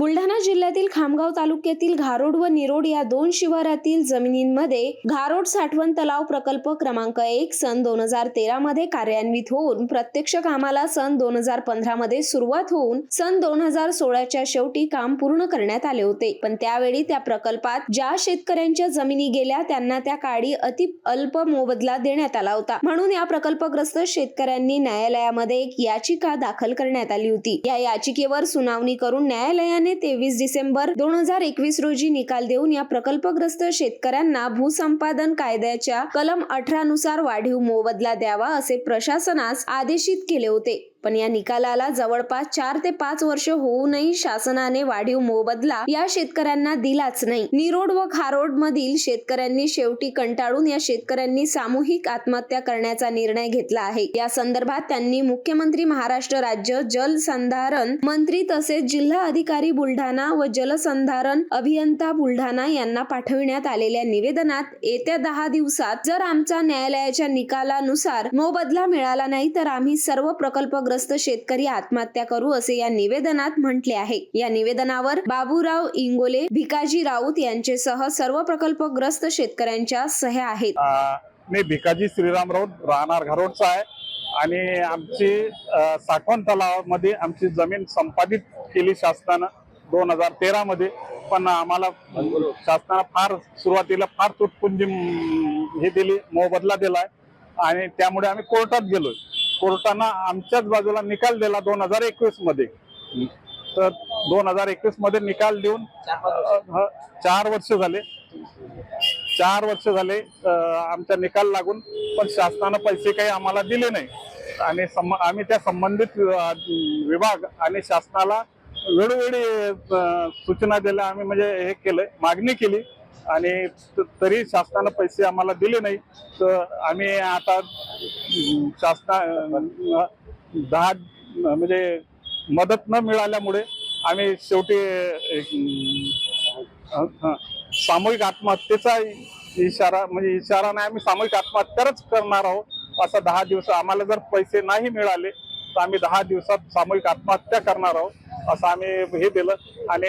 बुलढाणा जिल्ह्यातील खामगाव तालुक्यातील घारोड व निरोड या दोन शिवारातील जमिनींमध्ये घारोड साठवण तलाव प्रकल्प क्रमांक एक सन दोन हजार तेरा मध्ये कार्यान्वित होऊन प्रत्यक्ष कामाला सन दोन हजार पंधरा मध्ये सुरुवात होऊन सन दोन हजार सोळाच्या शेवटी काम पूर्ण करण्यात आले होते. पण त्यावेळी त्या प्रकल्पात ज्या शेतकऱ्यांच्या जमिनी गेल्या त्यांना त्या काळी अति अल्प मोबदला देण्यात आला होता. म्हणून या प्रकल्पग्रस्त शेतकऱ्यांनी न्यायालयामध्ये एक याचिका दाखल करण्यात आली होती. या याचिकेवर सुनावणी करून न्यायालयाने तेवीस डिसेंबर दोन हजार एकवीस रोजी निकाल देऊन या प्रकल्पग्रस्त शेतकऱ्यांना भूसंपादन कायद्याच्या कलम अठरा नुसार वाढीव मोबदला द्यावा असे प्रशासनास आदेशित केले होते. पण या निकालाला जवळपास चार ते पाच वर्ष होऊनही शासनाने वाढीव मोबदला या शेतकऱ्यांना दिलाच नाही. निरोड व खारोड मधील शेतकऱ्यांनी शेवटी कंटाळून या शेतकऱ्यांनी सामूहिक आत्महत्या करण्याचा निर्णय घेतला आहे. या संदर्भात त्यांनी मुख्यमंत्री महाराष्ट्र राज्य जलसंधारण मंत्री तसेच जिल्हा अधिकारी बुलढाणा व जलसंधारण अभियंता बुलढाणा यांना पाठविण्यात आलेल्या निवेदनात येत्या दहा दिवसात जर आमचा न्यायालयाच्या निकालानुसार मोबदला मिळाला नाही तर आम्ही सर्व प्रकल्प प्रकल्पग्रस्त शेतकरी आत्महत्या करू असे या निवेदनात म्हटले आहे. या निवेदनावर बाबूराव इंगोले भिकाजी राऊत यांचेसह सर्व प्रकल्पग्रस्त शेतकऱ्यांच्या सह्या आहेत. मी भिकाजी श्रीराम राऊत राहणार घरोडचा आहे आणि आमची साठवण तलावामध्ये आमची जमीन संपादित केली शासनानं दोन हजार तेरा मध्ये. पण आम्हाला शासनानं फार सुरुवातीला फार तुटपुंजी हे दिली मोबदला दिलाय. आणि त्यामुळे आम्ही कोर्टात गेलोय. कोर्टानं आमच्याच बाजूला निकाल दिला दोन हजार एकवीसमध्ये. तर दोन हजार एकवीसमध्ये निकाल देऊन चार वर्ष झाले. चार वर्ष झाले आमचा निकाल लागून पण शासनानं पैसे काही आम्हाला दिले नाही. आणि आम्ही त्या संबंधित विभाग आणि शासनाला वेळोवेळी सूचना दिल्या. आम्ही म्हणजे हे केलं मागणी केली. आणि त- तरी शासनानं पैसे आम्हाला दिले नाही. तर आम्ही आता शासना दहा म्हणजे मदत न मिळाल्यामुळे आम्ही शेवटी सामूहिक आत्महत्येचा इशारा म्हणजे इशारा नाही आम्ही सामूहिक आत्महत्याच करणार आहोत असं दहा दिवस आम्हाला जर पैसे नाही मिळाले तर आम्ही दहा दिवसात सामूहिक आत्महत्या करणार आहोत असं आम्ही हे दिलं. आणि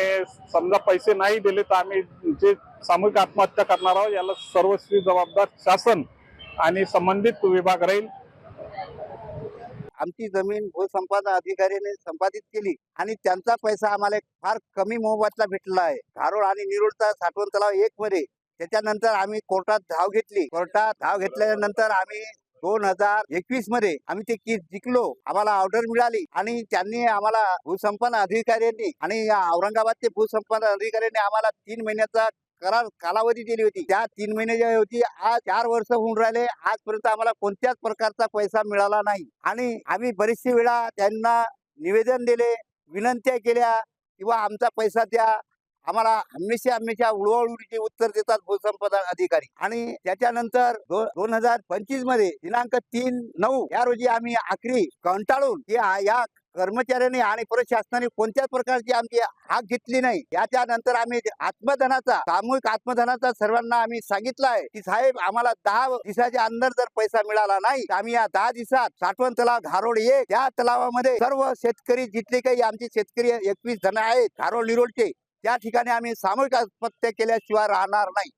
समजा पैसे नाही दिले तर आम्ही जे सामूहिक आत्महत्या करणार आहोत याला सर्वस्वी जबाबदार शासन आणि संबंधित विभाग राहील. आमची जमीन भूसंपादन अधिकाऱ्याने संपादित केली आणि त्यांचा पैसा आम्हाला फार कमी मोबदला भेटला आहे. धारोड आणि निरोडचा साठवण तलाव एक मध्ये. त्याच्यानंतर आम्ही कोर्टात धाव घेतली. कोर्टात धाव घेतल्यानंतर आम्ही दोन हजार एकवीसमध्ये आम्ही ते केस जिंकलो. आम्हाला ऑर्डर मिळाली आणि त्यांनी आम्हाला भूसंपन्न अधिकाऱ्यांनी आणि या औरंगाबादचे भूसंपन्न अधिकाऱ्यांनी आम्हाला तीन महिन्याचा करार कालावधी दिली होती. त्या तीन महिने जे होती आज चार वर्ष होऊन राहिले. आजपर्यंत आम्हाला कोणत्याच प्रकारचा पैसा मिळाला नाही. आणि आम्ही बरीचशी वेळा त्यांना निवेदन दिले विनंत्या केल्या किंवा आमचा पैसा द्या. आम्हाला हमेशा हमेशा उडवाउडीचे उत्तर देतात भूसंपदा अधिकारी. आणि त्याच्यानंतर दोन हजार पंचवीसमध्ये दिनांक तीन नऊ या रोजी आम्ही आखरी कंटाळून या कर्मचाऱ्याने आणि प्रशासनाने कोणत्याच प्रकारची आमची हाक घेतली नाही. याच्यानंतर आम्ही आत्मधनाचा सामूहिक आत्मधनाचा सर्वांना आम्ही सांगितलं आहे की साहेब आम्हाला दहा दिवसाच्या अंदर जर पैसा मिळाला नाही तर आम्ही या दहा दिवसात साठवण तलाव घारोड ये. त्या तलावामध्ये सर्व शेतकरी जिथले काही आमचे शेतकरी एकवीस जण आहेत घारोड निरोडचे त्या ठिकाणी आम्ही सामूहिक आत्महत्या केल्याशिवाय राहणार नाही.